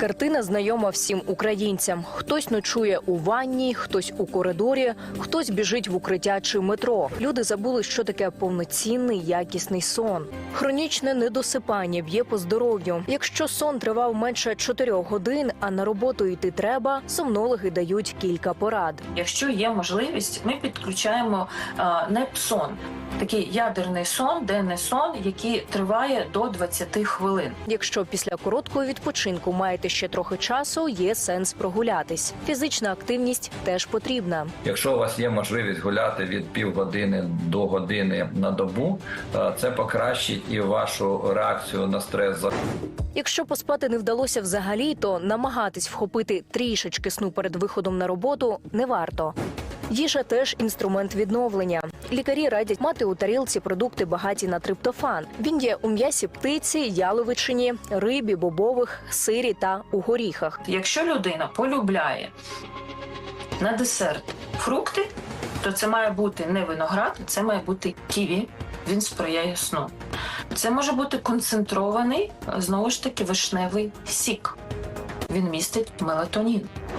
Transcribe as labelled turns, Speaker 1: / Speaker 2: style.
Speaker 1: Картина знайома всім українцям. Хтось ночує у ванні, хтось у коридорі, хтось біжить в укриття чи метро. Люди забули, що таке повноцінний якісний сон. Хронічне недосипання б'є по здоров'ю. Якщо сон тривав менше 4 годин, а на роботу йти треба, сомнологи дають кілька порад.
Speaker 2: Якщо є можливість, ми підключаємо а, непсон, такий ядерний сон, денний сон, який триває до 20 хвилин.
Speaker 1: Якщо після короткого відпочинку маєте ще трохи часу, є сенс прогулятись. Фізична активність теж потрібна.
Speaker 3: Якщо у вас є можливість гуляти від півгодини до години на добу, е, це покращить і вашу реакцію на стрес.
Speaker 1: Якщо поспати не вдалося взагалі, то намагатись вхопити трішечки сну перед виходом на роботу не варто. Їжа теж інструмент відновлення. Лікарі радять мати у тарілці продукти багаті на триптофан. Він є у м'ясі птиці, яловичині, рибі, бобових, сирі та у горіхах.
Speaker 2: Якщо людина полюбляє на десерт фрукти, то це має бути не виноград, це має бути ківі. Він сприяє сну. Це може бути концентрований знову ж таки вишневий сік. Він містить мелатонін.